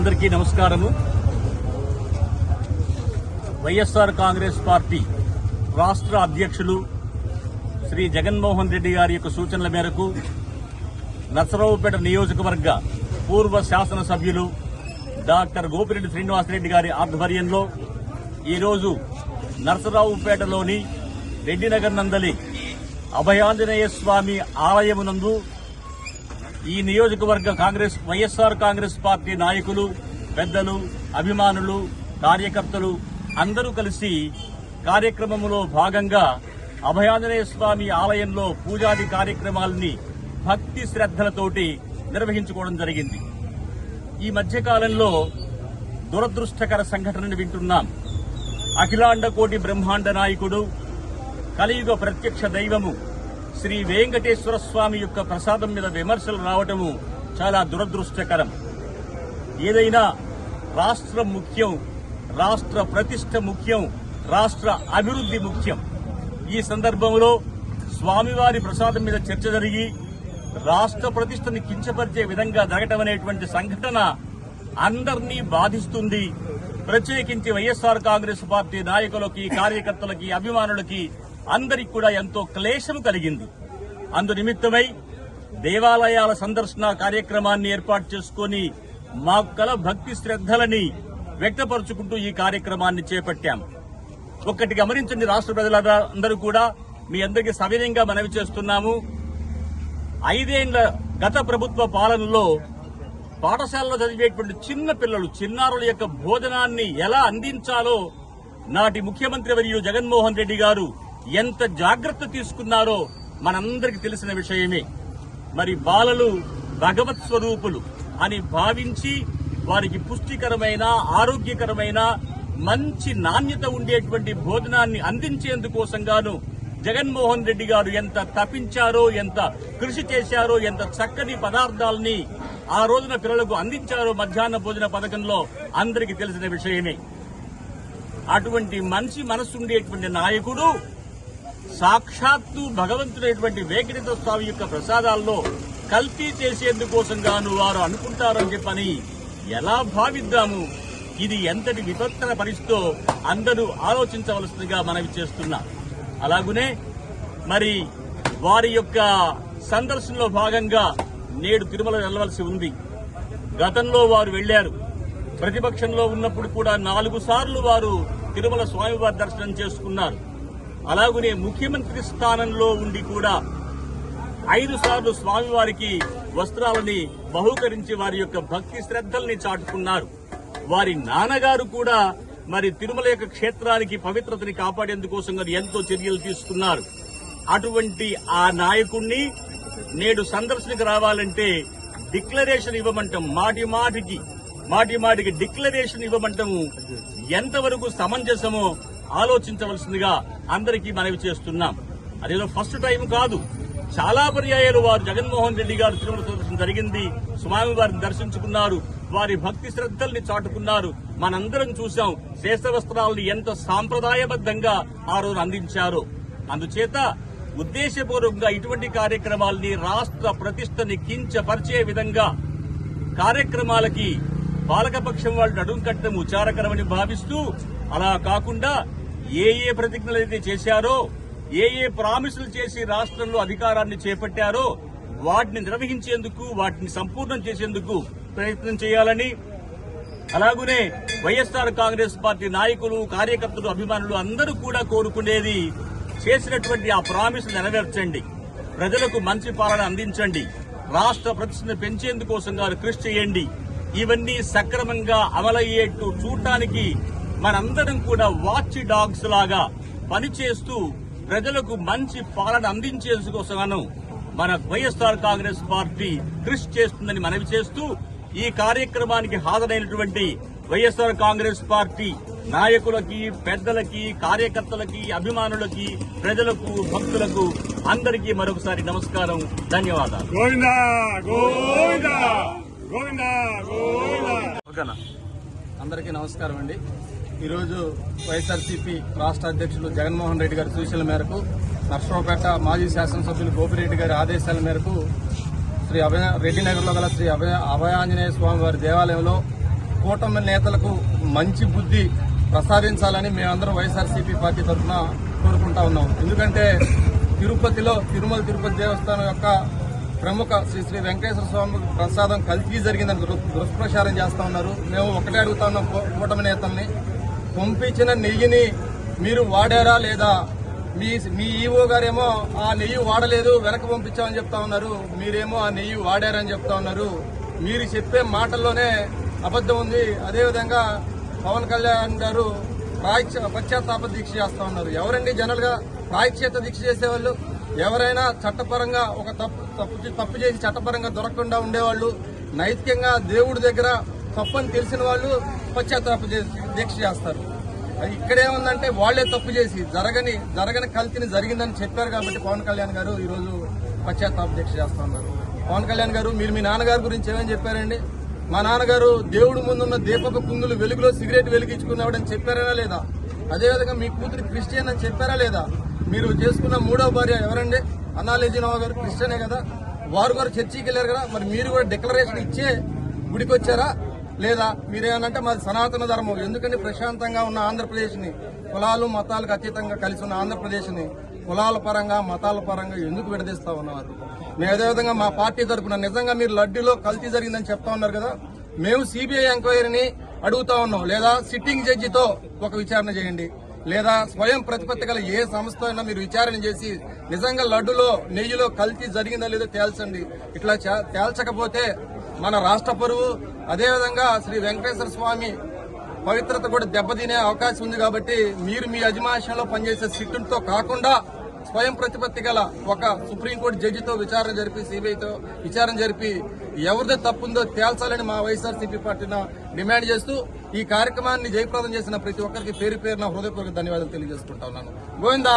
అందరికీ నమస్కారము. వైఎస్ఆర్ కాంగ్రెస్ పార్టీ రాష్ట్ర అధ్యక్షులు శ్రీ జగన్మోహన్ రెడ్డి గారి యొక్క సూచనల మేరకు నర్సరావుపేట నియోజకవర్గ పూర్వ శాసనసభ్యులు డాక్టర్ గోపిరెడ్డి శ్రీనివాసరెడ్డి గారి ఆధ్వర్యంలో ఈరోజు నర్సరావుపేటలోని రెడ్డినగర్ నందలి అభయాంజనేయ స్వామి ఆలయమునందు ఈ నియోజకవర్గ కాంగ్రెస్ వైఎస్ఆర్ కాంగ్రెస్ పార్టీ నాయకులు పెద్దలు అభిమానులు కార్యకర్తలు అందరూ కలిసి కార్యక్రమంలో భాగంగా అభయాంజనేయ స్వామి ఆలయంలో పూజాది కార్యక్రమాలని భక్తి శ్రద్ధలతోటి నిర్వహించుకోవడం జరిగింది. ఈ మధ్యకాలంలో దురదృష్టకర సంఘటనను వింటున్నాం. అఖిలాండ కోటి బ్రహ్మాండ నాయకుడు కలియుగ ప్రత్యక్ష దైవము శ్రీ వెంకటేశ్వర స్వామి యొక్క ప్రసాదం మీద విమర్శలు రావటము చాలా దురదృష్టకరం. ఏదైనా రాష్ట్రం ముఖ్యం రాష్ట్ర ప్రతిష్ట ముఖ్యం రాష్ట్ర అభివృద్ధి ముఖ్యం. ఈ సందర్భంలో స్వామివారి ప్రసాదం మీద చర్చ జరిగి రాష్ట్ర ప్రతిష్టని కించపరిచే విధంగా జరగటం అనేటువంటి సంఘటన అందరినీ బాధిస్తుంది. ప్రత్యేకించి వైఎస్ఆర్ కాంగ్రెస్ పార్టీ నాయకులకి కార్యకర్తలకి అభిమానులకి అందరికి కూడా ఎంతో క్లేశం కలిగింది. అందు నిమిత్తమై దేవాలయాల సందర్శన కార్యక్రమాన్ని ఏర్పాటు చేసుకుని మా కల భక్తి శ్రద్ధలని వ్యక్తపరుచుకుంటూ ఈ కార్యక్రమాన్ని చేపట్టాం. ఒక్కటి గమనించండి రాష్ట్ర ప్రజలందరూ కూడా మీ అందరికీ సవినయంగా మనవి చేస్తున్నాము. ఐదేండ్ల గత ప్రభుత్వ పాలనలో పాఠశాలలో చదివేటువంటి చిన్న పిల్లలు చిన్నారుల యొక్క భోజనాన్ని ఎలా అందించాలో నాటి ముఖ్యమంత్రి వర్యులు జగన్మోహన్ రెడ్డి గారు ఎంత జాగ్రత్త తీసుకున్నారో మనందరికి తెలిసిన విషయమే. మరి బాలలు భగవత్ స్వరూపులు అని భావించి వారికి పుష్టికరమైన ఆరోగ్యకరమైన మంచి నాణ్యత ఉండేటువంటి భోజనాన్ని అందించేందుకోసంగాను జగన్మోహన్ రెడ్డి గారు ఎంత తప్పించారో ఎంత కృషి చేశారో ఎంత చక్కని పదార్థాలని ఆ రోజున పిల్లలకు అందించారో మధ్యాహ్న భోజన పథకంలో అందరికీ తెలిసిన విషయమే. అటువంటి మంచి మనసు ఉండేటువంటి నాయకుడు సాక్షాత్తు భగవంతుడైనటువంటి వెంకటేశ్వర స్వామి యొక్క ప్రసాదాల్లో కల్తీ చేసేందుకోసం గాను వారు అనుకుంటారని చెప్పని ఎలా భావిద్దాము? ఇది ఎంతటి విపత్తన పరిస్థితో అందరూ ఆలోచించవలసిందిగా మనవి చేస్తున్నా. అలాగునే మరి వారి యొక్క సందర్శనలో భాగంగా నేడు తిరుమల వెళ్ళవలసి ఉంది. గతంలో వారు వెళ్ళారు ప్రతిపక్షంలో ఉన్నప్పుడు కూడా నాలుగు సార్లు వారు తిరుమల స్వామివారి దర్శనం చేసుకున్నారు. అలాగనే ముఖ్యమంత్రి స్థానంలో ఉండి కూడా ఐదు సార్లు స్వామివారికి వస్త్రాలని బహూకరించి వారి యొక్క భక్తి శ్రద్ధల్ని చాటుకున్నారు. వారి నాన్నగారు కూడా మరి తిరుమల యొక్క క్షేత్రానికి పవిత్రతని కాపాడేందుకోసం గారు ఎంతో చర్యలు తీసుకున్నారు. అటువంటి ఆ నాయకుణ్ణి నేడు సందర్శనకు రావాలంటే డిక్లరేషన్ ఇవ్వమంటాం. మాటి మాటికి మాటి మాటికి డిక్లరేషన్ ఇవ్వమంటాము. ఎంతవరకు సమంజసమో ఆలోచించవలసిందిగా అందరికీ మనవి చేస్తున్నాం. అదేదో ఫస్ట్ టైం కాదు. చాలా పర్యాయాలు వారు జగన్మోహన్ రెడ్డి గారు తిరుమల దర్శనం జరిగింది. స్వామి వారిని దర్శించుకున్నారు. వారి భక్తి శ్రద్ధల్ని చాటుకున్నారు. మనందరం చూశాం శేషవస్త్రాలను ఎంత సాంప్రదాయబద్ధంగా ఆ రోజు అందించారో. అందుచేత ఉద్దేశపూర్వకంగా ఇటువంటి కార్యక్రమాల్ని రాష్ట్ర ప్రతిష్టని కించపరిచే విధంగా కార్యక్రమాలకి పాలకపక్షం వాళ్ళు నడుం కట్టడం ఉచారకరమని భావిస్తూ అలా కాకుండా ఏ ఏ ప్రతిజ్ఞలు అయితే చేశారో ఏ ఏ ప్రామిసులు చేసి రాష్ట్రంలో అధికారాన్ని చేపట్టారో వాటిని నిర్వహించేందుకు వాటిని సంపూర్ణం చేసేందుకు ప్రయత్నం చేయాలని అలాగనే వైఎస్ఆర్ కాంగ్రెస్ పార్టీ నాయకులు కార్యకర్తలు అభిమానులు అందరూ కూడా కోరుకునేది చేసినటువంటి ఆ ప్రామిస్ నెరవేర్చండి. ప్రజలకు మంచి పాలన అందించండి. రాష్ట్ర ప్రతిష్టను పెంచేందుకోసం గారు కృషి చేయండి. ఇవన్నీ సక్రమంగా అమలయ్యేట్టు చూడటానికి మనందరం కూడా వాచ్ డాగ్స్ లాగా పనిచేస్తూ ప్రజలకు మంచి పాలన అందించేందుకోసగాను మన వైఎస్ఆర్ కాంగ్రెస్ పార్టీ కృషి చేస్తుందని మనవి చేస్తూ ఈ కార్యక్రమానికి హాజరైనటువంటి వైఎస్ఆర్ కాంగ్రెస్ పార్టీ నాయకులకి పెద్దలకి కార్యకర్తలకి అభిమానులకి ప్రజలకు భక్తులకు అందరికీ మరొకసారి నమస్కారం ధన్యవాదాలు. అందరికీ నమస్కారం అండి. ఈరోజు వైఎస్ఆర్సీపీ రాష్ట్ర అధ్యక్షులు జగన్మోహన్ రెడ్డి గారి సూచనల మేరకు నర్సరావుపేట మాజీ శాసనసభ్యులు గోపిరెడ్డి గారి ఆదేశాల మేరకు శ్రీ అభయ రెడ్డినగర్లో గల శ్రీ అభయ అభయాంజనేయ స్వామి వారి దేవాలయంలో కూటమి నేతలకు మంచి బుద్ధి ప్రసాదించాలని మేమందరం వైఎస్ఆర్సీపీ పార్టీ తరఫున కోరుకుంటా ఉన్నాం. ఎందుకంటే తిరుపతిలో తిరుమల తిరుపతి దేవస్థానం యొక్క ప్రముఖ శ్రీ శ్రీ వెంకటేశ్వర స్వామి ప్రసాదం కల్తీ జరిగిందని దుష్ప్రచారం చేస్తా ఉన్నారు. మేము ఒకటే అడుగుతా ఉన్నాం కూటమి నేతల్ని. పంపించిన నెయ్యిని మీరు వాడారా లేదా? మీ మీ ఈవో గారేమో ఆ నెయ్యి వాడలేదు వెనక పంపించామని చెప్తా ఉన్నారు. మీరేమో ఆ నెయ్యి వాడారని చెప్తా ఉన్నారు. మీరు చెప్పే మాటల్లోనే అబద్ధం ఉంది. అదేవిధంగా పవన్ కళ్యాణ్ గారు పశ్చాత్తాప దీక్ష చేస్తా ఉన్నారు. ఎవరండి జనరల్గా ప్రాయశ్చిత దీక్ష చేసేవాళ్ళు? ఎవరైనా చట్టపరంగా ఒక తప్పు తప్పు తప్పు చేసి చట్టపరంగా దొరకకుండా ఉండేవాళ్ళు? నైతికంగా దేవుడి దగ్గర తప్పని తెలిసిన వాళ్ళు పశ్చాత్తాప దీక్ష చేస్తారు. అది ఇక్కడేముందంటే వాళ్ళే తప్పు చేసి జరగని జరగని కల్తీని జరిగిందని చెప్పారు కాబట్టి పవన్ కళ్యాణ్ గారు ఈరోజు పశ్చాత్తాప దీక్ష చేస్తా ఉన్నారు. పవన్ కళ్యాణ్ గారు మీరు మీ నాన్నగారి గురించి ఏమని చెప్పారండి? మా నాన్నగారు దేవుడు ముందున్న దీపక కుందులు వెలుగులో సిగరెట్ వెలిగించుకున్నాడని చెప్పారా లేదా? అదేవిధంగా మీ కూతురు క్రిస్టియన్ అని చెప్పారా లేదా? మీరు చేసుకున్న మూడో భార్య ఎవరండి? అన్నాలేజీనవ గారు క్రిస్టియనే కదా? వారు కూడా చర్చికి వెళ్ళారు కదా? మరి మీరు కూడా డిక్లరేషన్ ఇచ్చే గుడికి వచ్చారా లేదా మీరేమనంటే మాది సనాతన ధర్మం. ఎందుకంటే ప్రశాంతంగా ఉన్న ఆంధ్రప్రదేశ్ని కులాలు మతాలకు అతీతంగా కలిసి ఉన్న ఆంధ్రప్రదేశ్ని కులాల పరంగా మతాల పరంగా ఎందుకు విడదీస్తా ఉన్నారు? మేము అదేవిధంగా మా పార్టీ తరపున నిజంగా మీరు లడ్డీలో కల్తీ జరిగిందని చెప్తా ఉన్నారు కదా? మేము సిబిఐ ఎంక్వైరీని అడుగుతా ఉన్నాం. లేదా సిట్టింగ్ జడ్జితో ఒక విచారణ చేయండి. లేదా స్వయం ప్రతిపత్తి గల ఏ సంస్థ అయినా మీరు విచారణ చేసి నిజంగా లడ్డులో నెయ్యిలో కల్తీ జరిగిందా లేదో తేల్చండి. ఇట్లా తేల్చకపోతే మన రాష్ట్ర పరువు. అదేవిధంగా శ్రీ వెంకటేశ్వర స్వామి పవిత్రత కూడా దెబ్బతినే అవకాశం ఉంది కాబట్టి మీరు మీ అజమాయిషంలో పనిచేసే సిట్టుతో కాకుండా స్వయం ప్రతిపత్తి గల ఒక సుప్రీంకోర్టు జడ్జితో విచారణ జరిపి సిబిఐతో విచారణ జరిపి ఎవరిదే తప్పుందో తేల్చాలని మా వైఎస్ఆర్సీపీ పార్టీన డిమాండ్ చేస్తూ ఈ కార్యక్రమాన్ని జయప్రదం చేసిన ప్రతి ఒక్కరికి పేరు పేరున హృదయపూర్వక ధన్యవాదాలు తెలియజేసుకుంటా ఉన్నాను. గోవిందా!